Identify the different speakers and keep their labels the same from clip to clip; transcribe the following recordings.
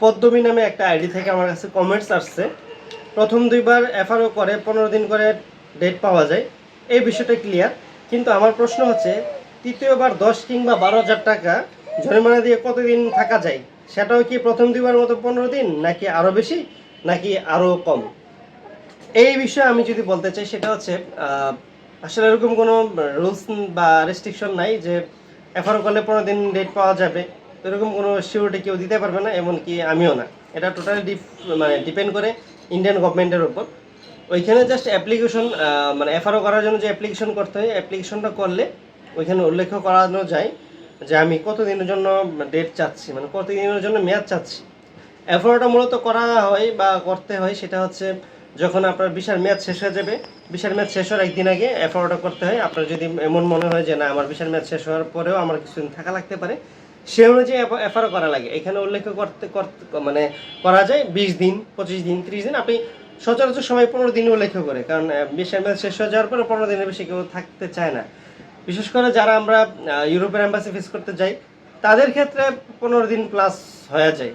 Speaker 1: পদ্মমী নামে একটা আইডি থেকে আমার কাছে কমেন্টস আসছে। প্রথম দুইবার এফআরও করে, পনেরো দিন করে ডেট পাওয়া যায়। এই বিষয়টা ক্লিয়ার কিন্তু আমার প্রশ্ন হচ্ছে, তৃতীয়বার দশ কিংবা বারো হাজার টাকা জরিমানা দিয়ে কতদিন থাকা যায়? সেটাও কি প্রথম দুইবার মতো পনেরো দিন, নাকি আরও বেশি, নাকি আরও কম? এই বিষয়ে আমি যদি বলতে চাই, সেটা হচ্ছে আসলে এরকম কোনো রুলস বা রেস্ট্রিকশন নাই যে এফআরও করলে পনেরো দিন ডেট পাওয়া যাবে। এরকম কোনো সিউরিটি কেউ দিতে পারবে না, এমনকি আমিও না। এটা টোটালি ডিপ মানে ডিপেন্ড করে ইন্ডিয়ান গভর্নমেন্টের ওপর ওইখানে জাস্ট অ্যাপ্লিকেশন মানে এফআরও করার জন্য যে অ্যাপ্লিকেশন করতে হয় অ্যাপ্লিকেশনটা করলে ওইখানে উল্লেখ করানো যায় যে আমি কতদিনের জন্য ডেট চাচ্ছি মানে কতদিনের জন্য মেয়াদ চাচ্ছি। এফআরওটা মূলত করা হয় বা করতে হয় সেটা হচ্ছে যখন আপনার বিশাল মেয়াদ শেষ হয়ে যাবে বিশাল মেয়াদ শেষ হওয়ার একদিন আগে এফআরওটা করতে হয়। আপনার যদি এমন মনে হয় যে না, আমার বিশাল মেয়াদ শেষ হওয়ার পরেও আমার কিছুদিন থাকা লাগতে পারে সে অনুযায়ী এফআরও করা লাগে। এখানে উল্লেখ করতে মানে করা যায় বিশ দিন, পঁচিশ দিন, ত্রিশ দিন। আপনি সচরাচর সময় পনেরো দিন উল্লেখ করে, কারণ বিশাল মেয়াদ শেষ হয়ে যাওয়ার পরে পনেরো দিনের বেশি কেউ থাকতে চায় না। বিশেষ করে যারা আমরা ইউরোপের অ্যাম্বাসি ফেস করতে যাই, তাদের ক্ষেত্রে পনেরো দিন প্লাস হয়ে যায়।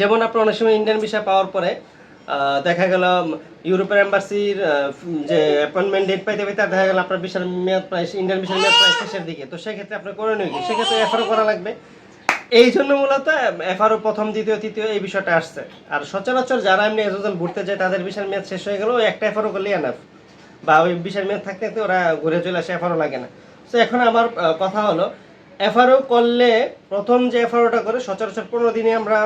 Speaker 1: যেমন আপনার অনেক সময় ইন্ডিয়ান ভিসা পাওয়ার পরে দেখা গেল ইউরোপের এম্বাসির যে অ্যাপয়েন্টমেন্ট ডেট পাইতে পাইতে দেখা গেল আপনার বিশাল মেয়াদ প্রায় ইন্ডিয়ান ভিসার মেয়াদ প্রায় শেষের দিকে। তো সেক্ষেত্রে আপনার করে নিয়ে সেক্ষেত্রে এফআরও করা লাগবে। এই জন্য মূলত এফআরও প্রথম, দ্বিতীয়, তৃতীয় এই বিষয়টা আসছে। আর সচরাচর যারা এমনি এজল ঘুরতে যায়, তাদের বিশাল মেয়াদ শেষ হয়ে গেল একটা এফআরও করলেই এনাফ বা ওই বিশাল মেয়াদ থাকতে থাকতে ওরা ঘুরে চলে আসে এফআরও লাগে না। তো এখন আমার কথা হলো এফআরও করলে প্রথম যে এফআরওটা করে, সচরাচর পনেরো দিনে আমরা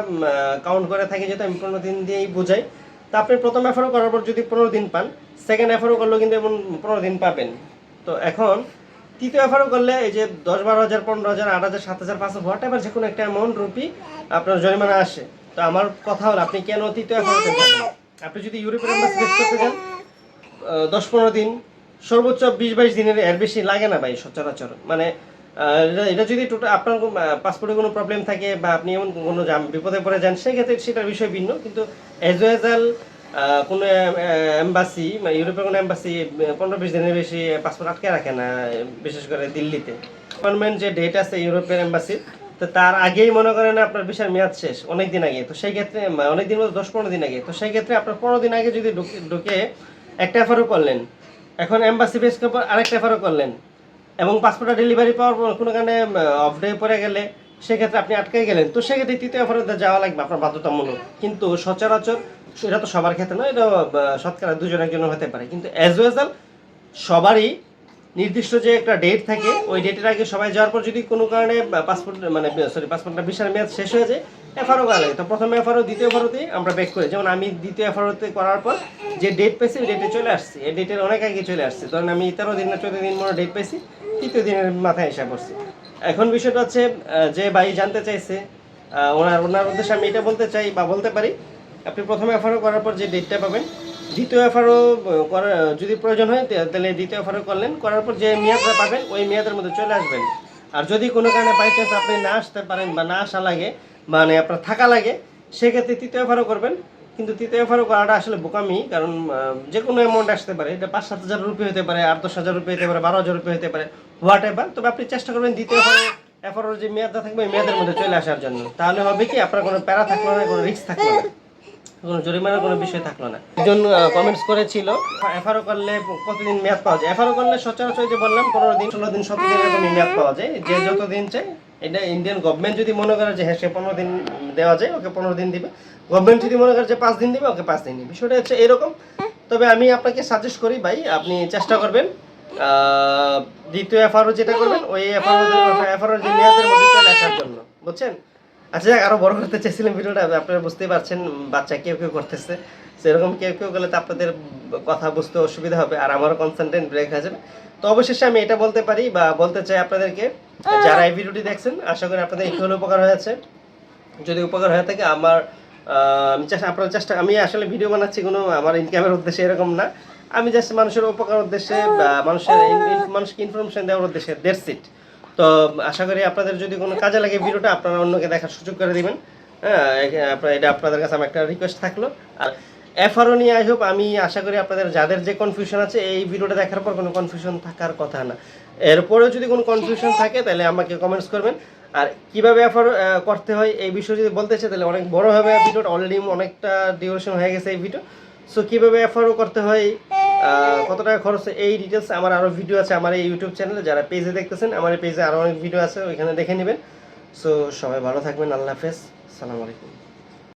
Speaker 1: কাউন্ট করে থাকি, যেহেতু আমি পনেরো দিন দিয়েই বুঝাই। তা আপনি প্রথম এফআরও করার পর যদি পনেরো দিন পান সেকেন্ড এফআরও করলেও কিন্তু এমন পনেরো দিন পাবেন। তো এখন তৃতীয় এফআরও করলে এই যে দশ, বারো হাজার, পনেরো হাজার, আট হাজার, সাত হাজার পাঁচ হাজার হোয়াট এভার যে কোনো একটা অ্যামাউন্ট রুপি আপনার জরিমানা আসে। তো আমার কথা হলো, আপনি কেন তৃতীয় এফআরওতে যাবেন আপনি যদি ইউরোপের করতে যান দশ, পনেরো দিন, সর্বোচ্চ বিশ, বাইশ দিনের এর বেশি লাগে না ভাই, সচরাচর। মানে এটা- যদি টোটাল আপনার পাসপোর্টে কোনো প্রবলেম থাকে বা আপনি এমন কোনো বিপদে পড়ে যান, সেক্ষেত্রে সেটার বিষয় ভিন্ন। কিন্তু এজ ওয়েজাল কোনো এম্বাসি ইউরোপের কোনো এম্বাসি পনেরো বিশ দিনের বেশি পাসপোর্ট আটকে রাখে না, বিশেষ করে দিল্লিতে। অ্যাপয়েন্টমেন্ট যে ডেট আছে ইউরোপের এম্বাসির তো তার আগেই মনে করেন আপনার বিশাল মেয়াদ শেষ, অনেক দিন আগে। তো সেই ক্ষেত্রে অনেক দিন বলতে দশ পনেরো দিন আগে। তো সেই ক্ষেত্রে আপনার পনেরো দিন আগে যদি ঢুকে- একটা এফারও করলেন, এখন এম্বাসি বেস আরেকটা এফারও করলেন এবং পাসপোর্টটা ডেলিভারি পাওয়ার পর কোনো কারণে অফ ডে পরে গেলে সেক্ষেত্রে আপনি আটকে গেলেন। তো সেক্ষেত্রে তৃতীয় অফারে যাওয়া লাগবে, আপনার বাধ্যতামূলক। কিন্তু সচরাচর এটা তো সবার ক্ষেত্রে নয়, এটা শতকরা দুজন একজন হতে পারে। কিন্তু অ্যাজ ওয়েজাল সবারই নির্দিষ্ট যে একটা ডেট থাকে, ওই ডেটের আগে সবাই যাওয়ার পর যদি কোনো কারণে পাসপোর্ট মানে সরি পাসপোর্টটা বিশাল মেয়াদ শেষ হয়ে যায়, এফআরও করা লাগে। তো প্রথমে এফআরও, দ্বিতীয় এফআরওতেই আমরা ব্যাক করি। যেমন আমি দ্বিতীয় এফআরওতে করার পর যে ডেট পেয়েছি, ওই ডেটে চলে আসছি। এই ডেটের অনেক আগে চলে আসছে। ধরেন আমি তেরো দিন না চোদ্দ দিন মনে ডেট পাইছি তৃতীয় দিনের মাথায় এসে পড়ছি। এখন বিষয়টা হচ্ছে যে ভাই জানতে চাইছে ওনার ওনার উদ্দেশ্যে আমি এটা বলতে চাই বা বলতে পারি, আপনি প্রথমে এফআরও করার পর যে ডেটটা পাবেন, দ্বিতীয় এফআরও করার যদি প্রয়োজন হয় তাহলে দ্বিতীয় এফআরও করলেন, করার পর যে মেয়াদটা পাবেন, ওই মেয়াদের মধ্যে চলে আসবেন। আর যদি কোনো কারণে বাই চান্স আপনি না আসতে পারেন বা না আসা লাগে মানে আপনার থাকা লাগে, সেক্ষেত্রে তৃতীয় এফআরও করবেন। কিন্তু তৃতীয় এফআরও করাটা আসলে বোকামি, কারণ যে কোনো অ্যামাউন্ট আসতে পারে। এটা পাঁচ সাত হাজার রুপি হতে পারে, আট দশ হাজার রুপি হতে পারে, বারো হাজার রুপি হতে পারে হোয়াট এভার তবে আপনি চেষ্টা করবেন দ্বিতীয় এফআরও যে মেয়াদটা থাকবে, ওই মেয়াদের মধ্যে চলে আসার জন্য। তাহলে হবে কি, আপনার কোনো প্যারা থাকল না, কোনো রিস্ক থাকবে না। কোনো জরিমানার কোনো বিষয় থাকল না। একজন কমেন্টস করেছিল এফআরও করলে কতদিন মেয়াদ পাওয়া যায়? এফআরও করলে সচরাচর যে বললাম পনেরো দিন ষোলো দিন সতেরো দিন এরকম মেয়াদ পাওয়া যায়। যে যত দিন চাই এটা ইন্ডিয়ান গভর্নমেন্ট যদি মনে করে যে হ্যাঁ সে পনেরো দিন দেওয়া যায় ওকে পনেরো দিন দিবে। গভর্নমেন্ট যদি মনে করে যে পাঁচ দিন দিবে ওকে পাঁচ দিন দিবে। বিষয়টা হচ্ছে এরকম। তবে আমি আপনাকে সাজেস্ট করি ভাই আপনি চেষ্টা করবেন আহ, দ্বিতীয় এফআরও যেটা করবেন ওই এফআরও এফআরও যে মেয়াদের মধ্যে চলে আসার জন্য। বুঝছেন? আচ্ছা আরও বড় করতে চাইছিলাম ভিডিওটা আপনারা বুঝতেই পারছেন বাচ্চা কেউ কেউ করতেছে। সেরকম কেউ কেউ গেলে তো আপনাদের কথা বুঝতে অসুবিধা হবে আর আমারও কনসেন্ট্রেট ব্রেক হয়ে যাবে। তো অবশেষে আমি এটা বলতে পারি বা বলতে চাই আপনাদেরকে যারা এই ভিডিওটি দেখছেন আশা করি আপনাদের একটু হলে উপকার হয়েছে যদি উপকার হয়ে থাকে আমার আমি চেষ্টা আপনার চেষ্টা আমি আসলে ভিডিও বানাচ্ছি কোনো আমার ইনকামের উদ্দেশ্যে এরকম না। আমি জাস্ট মানুষের উপকার উদ্দেশ্যে বা মানুষের মানুষকে ইনফরমেশন দেওয়ার উদ্দেশ্যে দেড় সিট তো আশা করি আপনাদের যদি কোনো কাজে লাগে ভিডিওটা, আপনারা অন্যকে দেখার সুযোগ করে দিবেন। হ্যাঁ এটা আপনাদের কাছে আমার একটা রিকোয়েস্ট থাকল। আর এফআরও নিয়ে আই হোপ আমি আশা করি আপনাদের যাদের যে কনফিউশন আছে, এই ভিডিওটা দেখার পর কোনো কনফিউশন থাকার কথা না। এরপরেও যদি কোনো কনফিউশন থাকে, তাহলে আমাকে কমেন্টস করবেন। আর কীভাবে এফার করতে হয়, এই বিষয়ে যদি বলতে চাই, তাহলে অনেক বড়ো হবে ভিডিওটা। অলরেডি অনেকটা ডিউরেশন হয়ে গেছে এই ভিডিও সো কীভাবে এফারও করতে হয় কত টাকা খরচ এই ডিটেলস আমার আরও ভিডিও আছে আমার এই ইউটিউব চ্যানেলে যারা পেজে দেখতেছেন, আমার এই পেজে আরও অনেক ভিডিও আছে, ওইখানে দেখে নেবেন। সো সবাই ভালো থাকবেন, আল্লাহ হাফেজ। সালাম আলাইকুম।